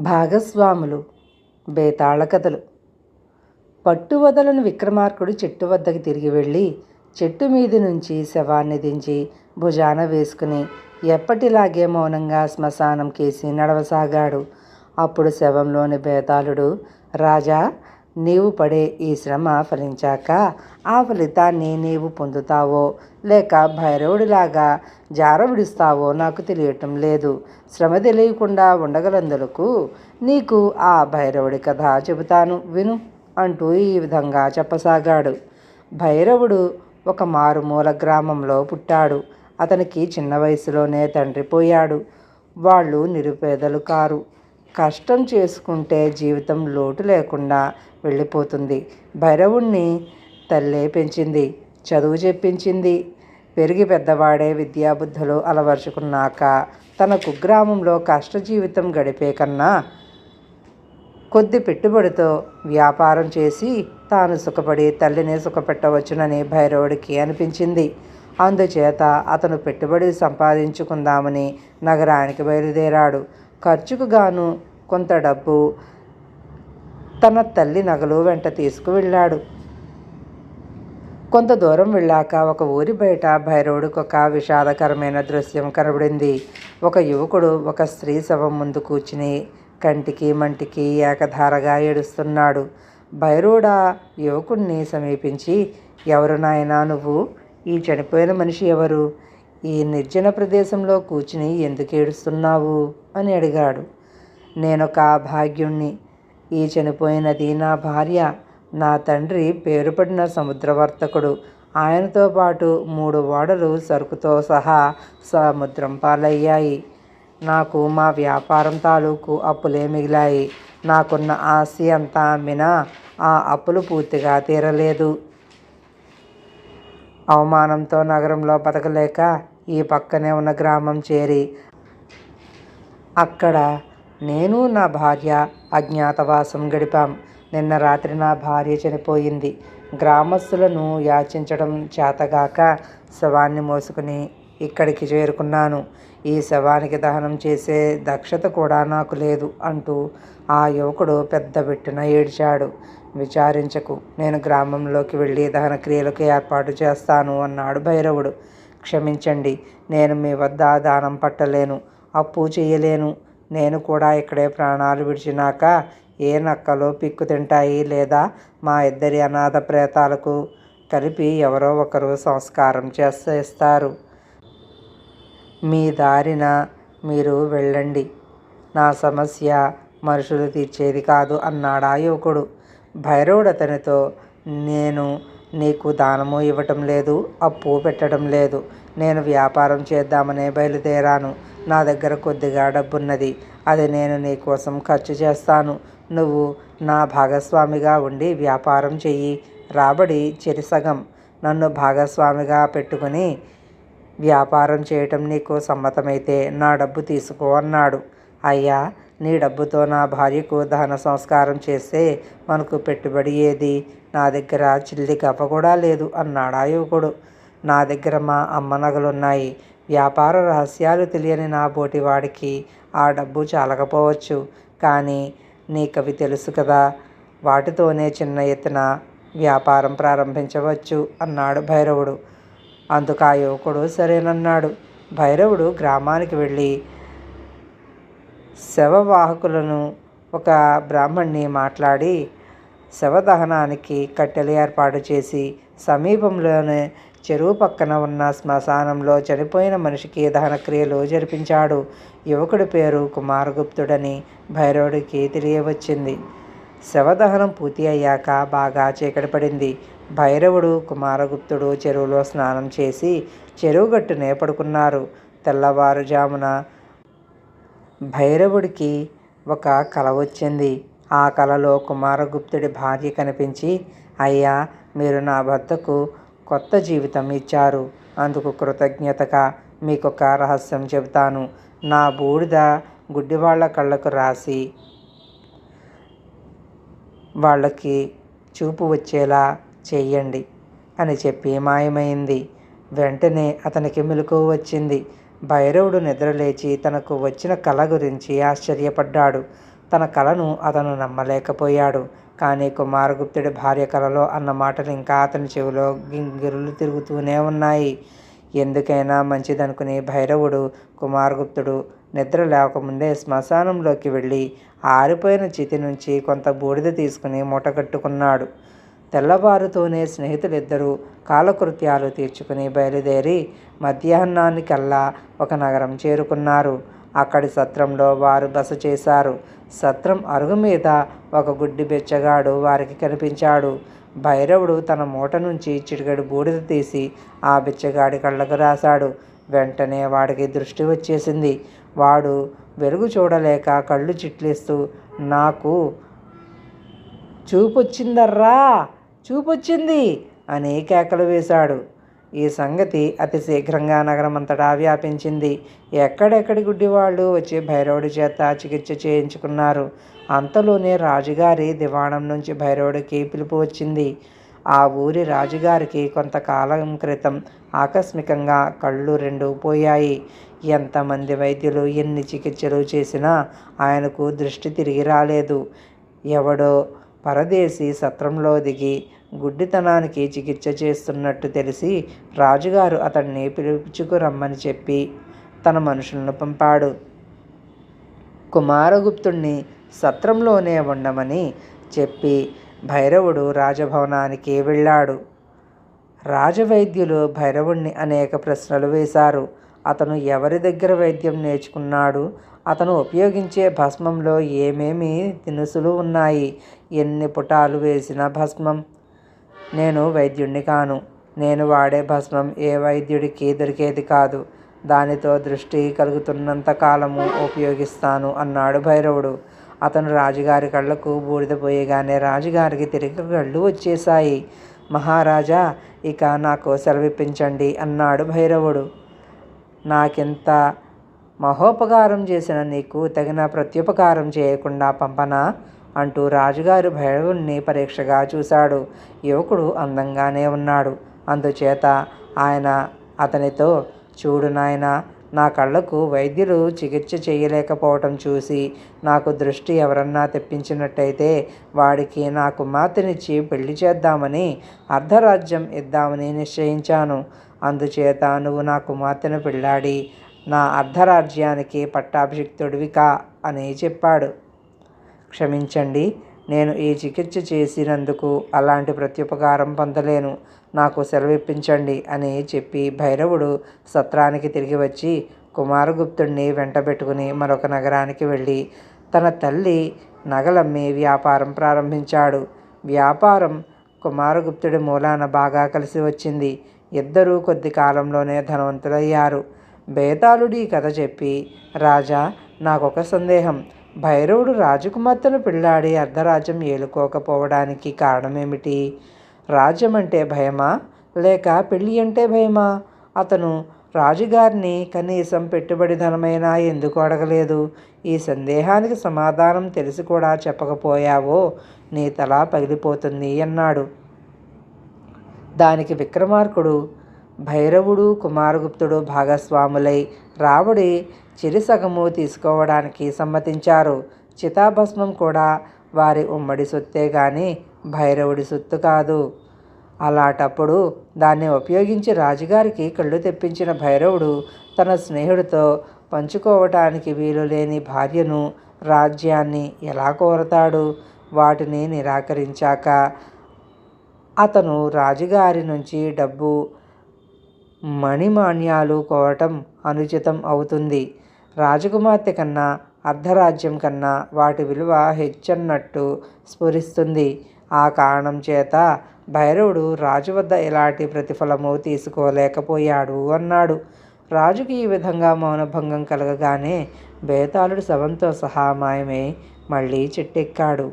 భాగస్వాములు బేతాళ కథలు. పట్టువదలను విక్రమార్కుడు చెట్టు వద్దకు తిరిగి వెళ్ళి చెట్టు మీది నుంచి శవాన్ని దించి భుజాన వేసుకుని ఎప్పటిలాగే మౌనంగా శ్మశానం కేసి నడవసాగాడు. అప్పుడు శవంలోని బేతాళుడు రాజా నీవు పడే ఈ శ్రమ ఫలించాక ఆ ఫలితాన్ని నీవు పొందుతావో లేక భైరవుడిలాగా జార విడుస్తావో నాకు తెలియటం లేదు. శ్రమ తెలియకుండా ఉండగలందులకు నీకు ఆ భైరవుడి కథ చెబుతాను. విను అంటూ ఈ విధంగా చెప్పసాగాడు. భైరవుడు ఒక మారుమూల గ్రామంలో పుట్టాడు. అతనికి చిన్న వయసులోనే తండ్రి పోయాడు. వాళ్ళు నిరుపేదలు కారు. కష్టం చేసుకుంటే జీవితం లోటు లేకుండా వెళ్ళిపోతుంది. భైరవుణ్ణి తల్లే పెంచింది చదువు చెప్పించింది. పెరిగి పెద్దవాడే విద్యాబుద్ధులు అలవరుచుకున్నాక తన కుగ్రామంలో కష్ట జీవితం గడిపే కన్నా కొద్ది పెట్టుబడితో వ్యాపారం చేసి తాను సుఖపడి తల్లిని సుఖపెట్టవచ్చునని భైరవుడికి అనిపించింది. అందుచేత అతను పెట్టుబడి సంపాదించుకుందామని నగరానికి బయలుదేరాడు. ఖర్చుకు గాను కొంత డబ్బు తన తల్లి నగలు వెంట తీసుకువెళ్ళాడు. కొంత దూరం వెళ్ళాక ఒక ఊరి బయట భైరవుడికి ఒక విషాదకరమైన దృశ్యం కనబడింది. ఒక యువకుడు ఒక స్త్రీ శవం ముందు కూర్చుని కంటికి మంటికి ఏకధారగా ఏడుస్తున్నాడు. భైరవుడా యువకుణ్ణి సమీపించి ఎవరు నాయనా నువ్వు? ఈ చనిపోయిన మనిషి ఎవరు? ఈ నిర్జన ప్రదేశంలో కూర్చుని ఎందుకు ఏడుస్తున్నావు? అని అడిగాడు. నేనొక భాగ్యుణ్ణి ఈ చనిపోయినది నా భార్య నా తండ్రి పేరుపడిన సముద్రవర్తకుడు. ఆయనతో పాటు మూడు ఓడలు సరుకుతో సహా సముద్రం పాలయ్యాయి. నాకు మా వ్యాపారం తాలూకు అప్పులే మిగిలాయి. నాకున్న ఆస్తి అంతా అమ్మినా ఆ అప్పులు పూర్తిగా తీరలేదు. అవమానంతో నగరంలో బతకలేక ఈ పక్కనే ఉన్న గ్రామం చేరి అక్కడ నేను నా భార్య అజ్ఞాతవాసం గడిపాం. నిన్న రాత్రి నా భార్య చనిపోయింది. గ్రామస్తులను యాచించడం చేతగాక శవాన్ని మోసుకుని ఇక్కడికి చేరుకున్నాను. ఈ శవానికి దహనం చేసే దక్షత కూడా నాకు లేదు అంటూ ఆ యువకుడు పెద్ద బిట్టున ఏడ్చాడు. విచారించకు నేను గ్రామంలోకి వెళ్ళి దహన క్రియలకు ఏర్పాటు చేస్తాను అన్నాడు భైరవుడు. క్షమించండి నేను మీ వద్ద దానం పట్టలేను అప్పు చేయలేను. నేను కూడా ఇక్కడే ప్రాణాలు విడిచినాక ఏ నక్కలో పిక్కు తింటాయి లేదా మా ఇద్దరి అనాథ ప్రేతాలకు కలిపి ఎవరో ఒకరు సంస్కారం చేసేస్తారు. మీ దారిన మీరు వెళ్ళండి. నా సమస్య మనుషులు తీర్చేది కాదు అన్నాడా యువకుడు. భైరవుడు అతనితో నేను నీకు దానము ఇవ్వటం లేదు అప్పు పెట్టడం లేదు. నేను వ్యాపారం చేద్దామనే బయలుదేరాను. నా దగ్గర కొద్దిగా డబ్బున్నది. అది నేను నీ కోసం ఖర్చు చేస్తాను. నువ్వు నా భాగస్వామిగా ఉండి వ్యాపారం చెయ్యి. రాబడి చెరిసగం. నన్ను భాగస్వామిగా పెట్టుకుని వ్యాపారం చేయటం నీకు సమ్మతమైతే నా డబ్బు తీసుకో అన్నాడు. అయ్యా నీ డబ్బుతో నా భార్యకు దహన సంస్కారం చేస్తే మనకు పెట్టుబడి ఏది? నా దగ్గర చిల్లి గప్ప కూడా లేదు అన్నాడు ఆ యువకుడు నా దగ్గర మా అమ్మ నగలున్నాయి. వ్యాపార రహస్యాలు తెలియని నా బోటివాడికి ఆ డబ్బు చాలకపోవచ్చు. కానీ నీకవి తెలుసు కదా వాటితోనే చిన్న ఎత్తున వ్యాపారం ప్రారంభించవచ్చు అన్నాడు భైరవుడు. అందుకు ఆ యువకుడు సరేనన్నాడు. భైరవుడు గ్రామానికి వెళ్ళి శవవాహకులను ఒక బ్రాహ్మణ్ణి మాట్లాడి శవదహనానికి కట్టెలు ఏర్పాటు చేసి సమీపంలోనే చెరువు పక్కన ఉన్న శ్మశానంలో చనిపోయిన మనిషికి దహన క్రియలు జరిపించాడు. యువకుడి పేరు కుమారగుప్తుడని భైరవుడికి తెలియవచ్చింది. శవదహనం పూర్తి అయ్యాక బాగా చీకటి పడింది. భైరవుడు కుమారగుప్తుడు చెరువులో స్నానం చేసి చెరువు గట్టునే పడుకున్నారు. తెల్లవారుజామున భైరవుడికి ఒక కల వచ్చింది. ఆ కలలో కుమారగుప్తుడి భార్య కనిపించి అయ్యా మీరు నా భర్తకు కొత్త జీవితం ఇచ్చారు. అందుకు కృతజ్ఞతగా మీకొక రహస్యం చెబుతాను. నా బూడిద గుడ్డివాళ్ళ కళ్ళకు రాసి వాళ్ళకి చూపు వచ్చేలా చెయ్యండి అని చెప్పి మాయమైంది వెంటనే అతనికి మెలకువ వచ్చింది. భైరవుడు నిద్రలేచి తనకు వచ్చిన కళ గురించి ఆశ్చర్యపడ్డాడు. తన కలను అతను నమ్మలేకపోయాడు. కానీ కుమారగుప్తుడి భార్య కలలో అన్న మాటలు ఇంకా అతని చెవిలో గింగిరులు తిరుగుతూనే ఉన్నాయి. ఎందుకైనా మంచిదనుకుని భైరవుడు కుమారగుప్తుడు నిద్ర లేకముందే శ్మశానంలోకి వెళ్ళి ఆరిపోయిన చితి నుంచి కొంత బూడిద తీసుకుని మూటగట్టుకున్నాడు తెల్లవారుతూనే స్నేహితులిద్దరూ కాలకృత్యాలు తీర్చుకుని బయలుదేరి మధ్యాహ్నానికల్లా ఒక నగరం చేరుకున్నారు. అక్కడి సత్రంలో వారు బస చేశారు. సత్రం అరుగు మీద ఒక గుడ్డి బెచ్చగాడు వారికి కనిపించాడు. భైరవుడు తన మూట నుంచి చిటికెడు బూడిద తీసి ఆ బిచ్చగాడి కళ్ళకు రాశాడు. వెంటనే వాడికి దృష్టి వచ్చేసింది. వాడు వెలుగు చూడలేక కళ్ళు చిట్లిస్తూ నాకు చూపొచ్చిందర్రా! చూపొచ్చింది. అని కేకలు వేశాడు. ఈ సంగతి అతి శీఘ్రంగా నగరమంతటా వ్యాపించింది. ఎక్కడెక్కడి గుడ్డివాళ్ళు వచ్చి భైరవుడి చేత చికిత్స చేయించుకున్నారు? అంతలోనే రాజుగారి దివాణం నుంచి భైరవుడికి పిలుపు వచ్చింది. ఆ ఊరి రాజుగారికి కొంతకాలం క్రితం ఆకస్మికంగా కళ్ళు రెండు పోయాయి. ఎంతమంది వైద్యులు ఎన్ని చికిత్సలు చేసినా ఆయనకు దృష్టి తిరిగి రాలేదు. ఎవడో పరదేశి సత్రంలో దిగి గుడ్డితనానికి చికిత్స చేస్తున్నట్టు తెలిసి రాజుగారు అతన్ని పిలుచుకురమ్మని చెప్పి తన మనుషులను పంపాడు. కుమారగుప్తుణ్ణి సత్రంలోనే ఉండమని చెప్పి భైరవుడు రాజభవనానికి వెళ్ళాడు. రాజవైద్యులు భైరవుణ్ణి అనేక ప్రశ్నలు వేశారు. అతను ఎవరి దగ్గర వైద్యం నేర్చుకున్నాడు? అతను ఉపయోగించే భస్మంలో ఏమేమి దినుసులు ఉన్నాయి? ఎన్ని పుటాలు వేసిన భస్మం. నేను వైద్యుణ్ణి కాను. నేను వాడే భస్మం ఏ వైద్యుడికి దొరికేది కాదు. దానితో దృష్టి కలుగుతున్నంత కాలము ఉపయోగిస్తాను అన్నాడు భైరవుడు. అతను రాజుగారి కళ్ళకు బూడిద పోయగానే రాజుగారికి తిరిగి కళ్ళు వచ్చేశాయి. మహారాజా ఇక నాకు సెలవిప్పించండి అన్నాడు భైరవుడు. నాకింత మహోపకారం చేసిన నీకు తగిన ప్రత్యుపకారం చేయకుండా పంపనా? అంటూ రాజుగారు భైరవుణ్ణి పరీక్షగా చూశాడు. యువకుడు అందంగానే ఉన్నాడు. అందుచేత ఆయన అతనితో చూడు నాయన నా కళ్ళకు వైద్యులు చికిత్స చేయలేకపోవటం చూసి నాకు దృష్టి ఎవరన్నా తెప్పించినట్టయితే వాడికి నా కుమార్తెనిచ్చి పెళ్ళి చేద్దామని అర్ధరాజ్యం ఇద్దామని నిశ్చయించాను. అందుచేత నువ్వు నా కుమార్తెను పెళ్ళాడి నా అర్ధరాజ్యానికి పట్టాభిషిక్తుడివి కా అని చెప్పాడు. క్షమించండి. నేను ఈ చికిత్స చేసినందుకు అలాంటి ప్రత్యుపకారం పొందలేను. నాకు సెలవిప్పించండి అని చెప్పి భైరవుడు సత్రానికి తిరిగి వచ్చి కుమారగుప్తుడిని వెంటబెట్టుకుని మరొక నగరానికి వెళ్ళి తన తల్లి నగలమ్మి వ్యాపారం ప్రారంభించాడు. వ్యాపారం కుమారగుప్తుడి మూలాన బాగా కలిసి వచ్చింది. ఇద్దరూ కొద్ది కాలంలోనే ధనవంతులయ్యారు. బేతాళుడి కథ చెప్పి రాజా నాకొక సందేహం. భైరవుడు రాజకుమార్తెను పెళ్ళాడి అర్ధరాజ్యం ఏలుకోకపోవడానికి కారణమేమిటి? రాజ్యం అంటే భయమా? లేక పెళ్ళి అంటే భయమా? అతను రాజుగారిని కనీసం పెట్టుబడి ధనమైనా ఎందుకు అడగలేదు? ఈ సందేహానికి సమాధానం తెలిసి కూడా చెప్పకపోయావో నీ తల పగిలిపోతుంది అన్నాడు. దానికి విక్రమార్కుడు భైరవుడు కుమారగుప్తుడు భాగస్వాములై రావుడి చిరిసగము తీసుకోవడానికి సమ్మతించారు. చితాభస్మం కూడా వారి ఉమ్మడి సొత్తే గాని భైరవుడి సొత్తు కాదు. అలాంటప్పుడు దాన్ని ఉపయోగించి రాజుగారికి కళ్ళు తెప్పించిన భైరవుడు తన స్నేహితుడితో పంచుకోవటానికి వీలు లేని భార్యను రాజ్యాన్ని ఎలా కోరతాడు? వాటిని నిరాకరించాక అతను రాజుగారి నుంచి డబ్బు మణిమాణ్యాలు కోరటం అనుచితం అవుతుంది. రాజకుమార్తె కన్నా అర్ధరాజ్యం కన్నా వాటి విలువ హెచ్చన్నట్టు స్ఫురిస్తుంది. ఆ కారణం చేత భైరవుడు రాజు వద్ద ఎలాంటి ప్రతిఫలము తీసుకోలేకపోయాడు అన్నాడు. రాజుకి ఈ విధంగా మౌనభంగం కలగగానే బేతాళుడు శవంతో సహా మాయమై మళ్ళీ చెట్టెక్కాడు.